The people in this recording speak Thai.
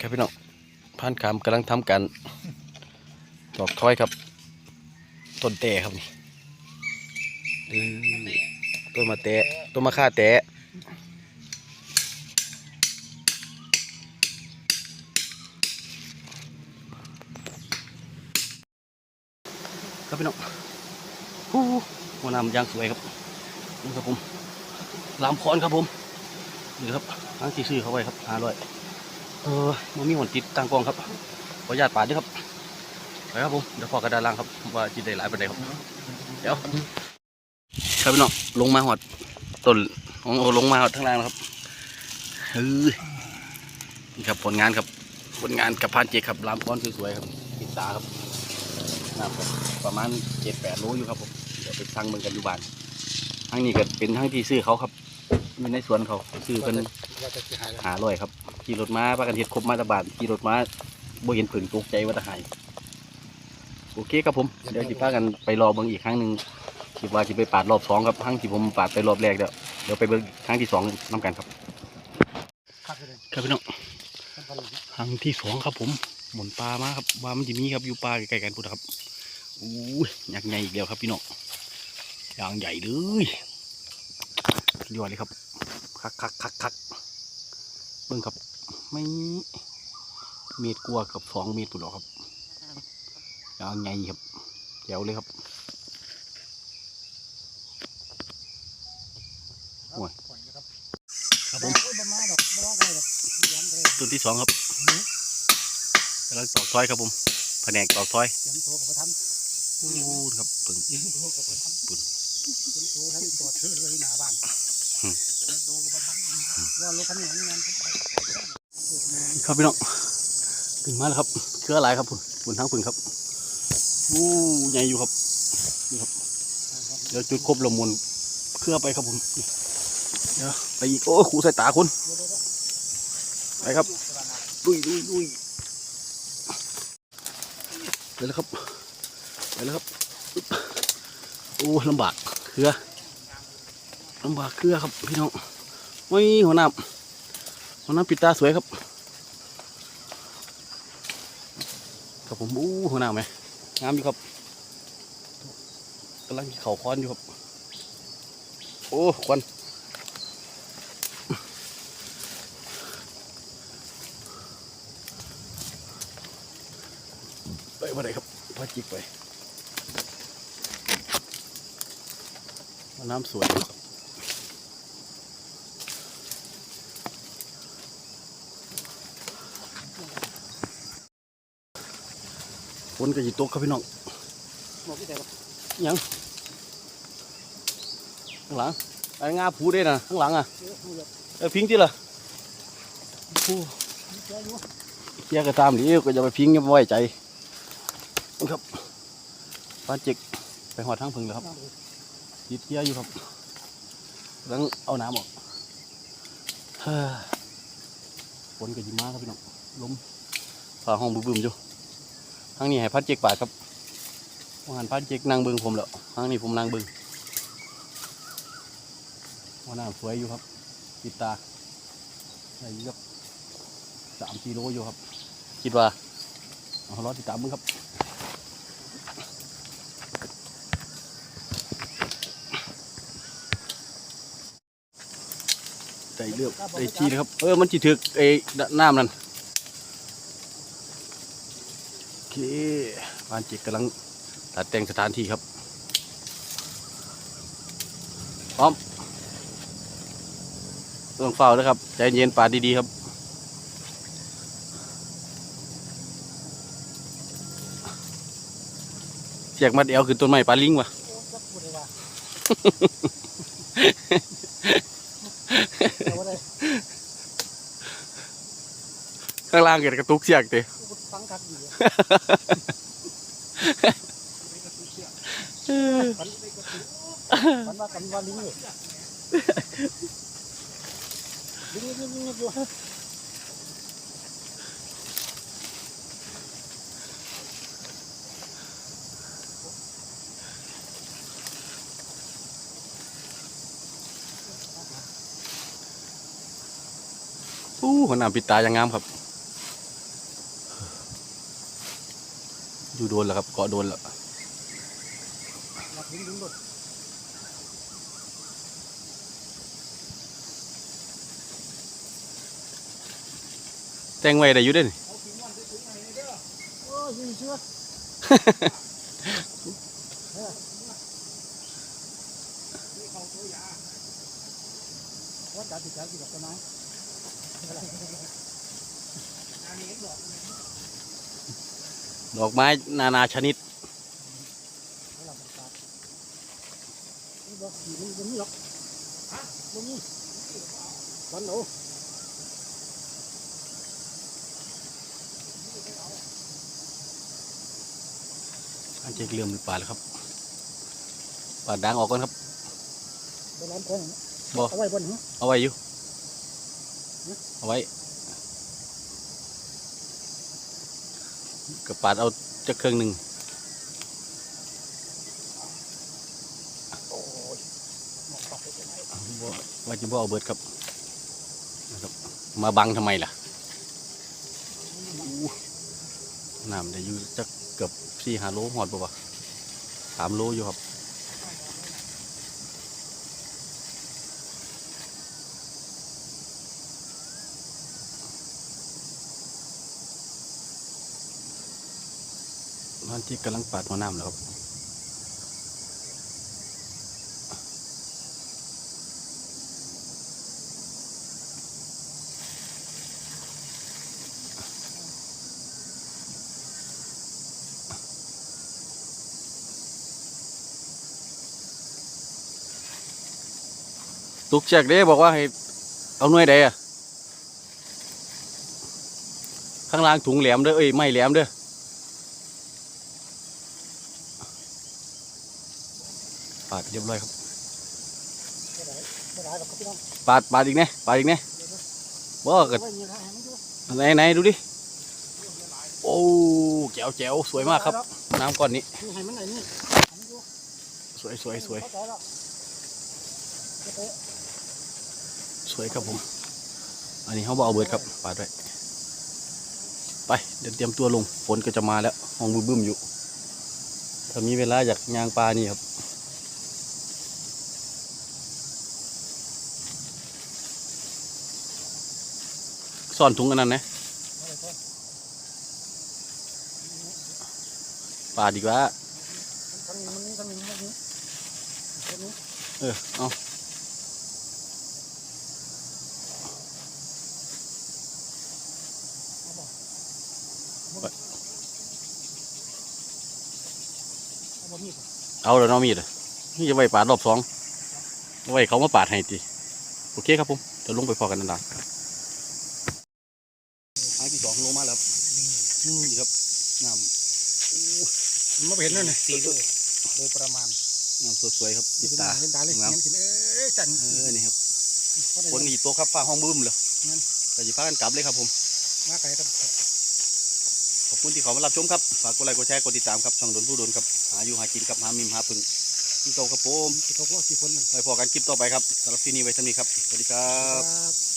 ครับพี่น้องพันคำกำลังทำกันดอกท้อยครับ ต้นเตะครับนี่ดื้อต้นมาเตะต้นมะข่าเตะครับพี่น้องฮู้หัวน้ำยางสวยครับนี่ครับผมลามคอนครับผมนี่ครับทั้งที่ซื้อเข้าไว้ครับห้าร้อย เออมันมีหวนติดตั้งกล้องครับ ขออนุญาตปาด้วยครับไปครับผมเดี๋ยวพอกระดานล่างครับว่าจิได้หลายประเด็นครับเดี๋ยวครับพี่น้องลงมาหอดต้นของลงมาหอดทั้งล่างแล้วครับเฮ้ยนี่ครับผลงานครับ ผลงานกับพานเจครับลามก้อนสวยๆครับติดตาครับน้ำครับประมาณเจ็ดแปดโลอยู่ครับผมเดี๋ยวไปทางเมืองกันอยู่บ้านทั้งนี้ก็เป็นทั้งที่ซื้อเขาครับอยู่ในสวนเขาซื้อเป็นหาลอยครับ ขี่รถมาปากันเฮ็ดครบมาตะบานขี่รถมาบ่เห็นผึ่งตกใจว่าจะหายโอเคครับผมเดี๋ยวสิพากันไปรอเบิ่งอีกครั้งหนึ่งคิดว่าสิไปปาดรอบสองครับครั้งที่ผมปาดไปรอบแรกเดี๋ยวเดี๋ยวไปเบิ่งครั้งที่สองนํกันครับคักเลยครับพี่น้องท่านพันธุ์ครั้งที่สองครับผมหมุนปลามาครับว่ามันจะมีครับอยู่ปลาใกล้ๆกันพุทธครับอู้ยยักษ์ใหญ่อีกแล้วครับพี่น้องอย่างใหญ่เลยยอดเลยครับคักคักคักคักเบิ่งครับ ไม่เมตรกว่ากับสองเมตรปุ่นหรอครับอย่างใหญ่ครับเจ๋วเลยครับโอ้ยครับผมตัวที่สองครับกำลังตอกท้อยครับผมแผนกตอกท้อยยำโตกับประทันครับเบิ่งปุ่นย้ำโตท่านจอดเชื่อเลยหน้าบ้านว่ารถคันนี้มันงาน ครับพี่น้องถึงมาแล้วครับเครืออะไรครับปุ่นปุ่นทั้งปุ่นครับอู้ใหญ่อยู่ครับนี่ครับ เดี๋ยวจุดครบละมุนเครือไปครับผมเดี๋ยวไปอีกโอ้ขู่ใส่ตาคุณไปครับลุยลุยลุยไปแล้วครับไปแล้วครับโอ้ลำบากเครือลำบากเครือครับพี่น้องโอ้ยหัวหน้ำหัวหน้ำปิดตาสวยครับ ครับผมอู้หัวหน้าไหมงามอยู่ครับกำลังเข่าค้อนอยู่ครับ โอ้ควันไปว่าไรครับพาจิกไปน้ำสวยครับ ฝนก็จะตกครับพี่น้องยังข้างหลังไอ้งาผูได้นะข้างหลังอะเออพิงที่ละผูมีแค่อยู่เคียก็ตามดิก็จะไปพิงยังไว้ใจครับป้าจ็กไปหอดทางพึ่งแล้วครับน้ำเลยยิดเคียอยู่ครับกำลังเอาน้ำออกเฮ้อฝนก็ยิมาครับพี่น้องลมฝ่าห้องบึ้มๆอยู่ ทางนี้ให้พัดเจ็กปาดครับว่าหันพัดเจ็กนั่งบิ้งผมแล้วทางนี้ผมนั่งบิ้งว่าน้ำสวยอยู่ครับติดตาได้อยู่ครับสามกิโลอยู่ครับ คิดว่าเอารอติดตามมึงครับได้เลือกได้ทีนะครับ เออมันจีถึกไอ้น้ำนั่นโอ เคบ้านจิกกำลังตัดแต่งสถานที่ครับ พร้อมต้องเฝ้านะครับ ใจเย็นป่าดีๆครับเสียกมัดเอวคือต้นไม้ปลาลิงวะข้างล่างเกิดกระตุกเสียกเตะ คักดีอะฝันฝันว่ากันว่าลิงเลยลิงลิงลิงลิงอยู่อู้หัวหน้าปิดตาอย่างงามครับ อยู่โดนแล้วครับ เกาะโดนแล้วหลับดึงดึงรถแต่งไว้ได้อยู่เด้น ดติดจัดติดกับต้นไม้ดอกไม้นานาชนิดแล้วเราตัดนี่บอกขี่มันมันนี่หรอกฮะมันนี่วันโอ้อันเจกเลื่อมหรือปลาแล้วครับปลาดังออกก่อนครับไปร้านของบ่เอาไว้บนหัวเอาไว้อยู่เอาไว้ กระปาดเอาจักเครื่องหนึ่งว่าจะบ่เอาเบิดครับนะครับ มาบังทำไมล่ะน้ำได้อยู่จักเกือบสี่ห้าโลหอดป่วะสามโลอยู่ครับ ตอนที่กำลังปาดหัวน้ำแล้วครับตุกแจกเด้บอกว่าให้เอาหน่วยใดอะข้างล่างถุงแหลมเด้อเอ้ยไม่แหลมเด้อาดเรียบร้อยครับไม่ได้ไม่ได้หรอกครับพี่น้องปาดปาดอีกเนี่ยปาดอีกเนี่ยบ่เอาก็ไว้มีทางให้มันอยู่ไหนไหนดูดิโอ้แจ๋วแจ๋วสวยมากครับ น้ำก้อนนี้นี่ให้มันไหนนี่ให้มันอยู่สวยสวยสวยเข้าใจแล้วเดี๋ยวไปสวยครับผม อันนี้เขาบเอาเบิดครับปาดไว้ไปเดี๋ยวเตรียมตัวลงฝนก็จะมาแล้วห้องบึ้มๆอยู่ถ้ามีเวลาอยากยางปลานี่ครับ ซ่อนถุงอันนั้นนะเอาไว้ก่อนปาดีกว่าเออเอาเอาบ่มีดเล้วน้องมีดนี่จะไว้ปาดรอบสองไว้เขามาปาดให้ตีโอเคครับผมเดี๋ยวลงไปพอกันนานๆครั้งที่สองลงมาแล้วครับ นี่ครับน้ำมันไม่เห็นเลยเนี่ยสี่โลโดยประมาณน้ำสวยๆครับติดตาเห็นตาเลยงามเห็นเอ้ยจันเออนี่ครับฝฝนหนีตัวครับฟ้าห้องบึ้มเลยงั้นแต่จะพากันกลับเลยครับผมมาไกลครับขอบคุณที่เขามารับชมครับฝากกดไลค์กดแชร์กดติดตามครับช่องโดนผู้โดนครับหาอยู่หากินครับหามิมหาพึ่งที่เก่าครับผมเขาก็สี่คนเหมือนไว้พอกันคลิปต่อไปครับสำหรับที่นี่ไว้เท่านี้ครับสวัสดีครัครับบ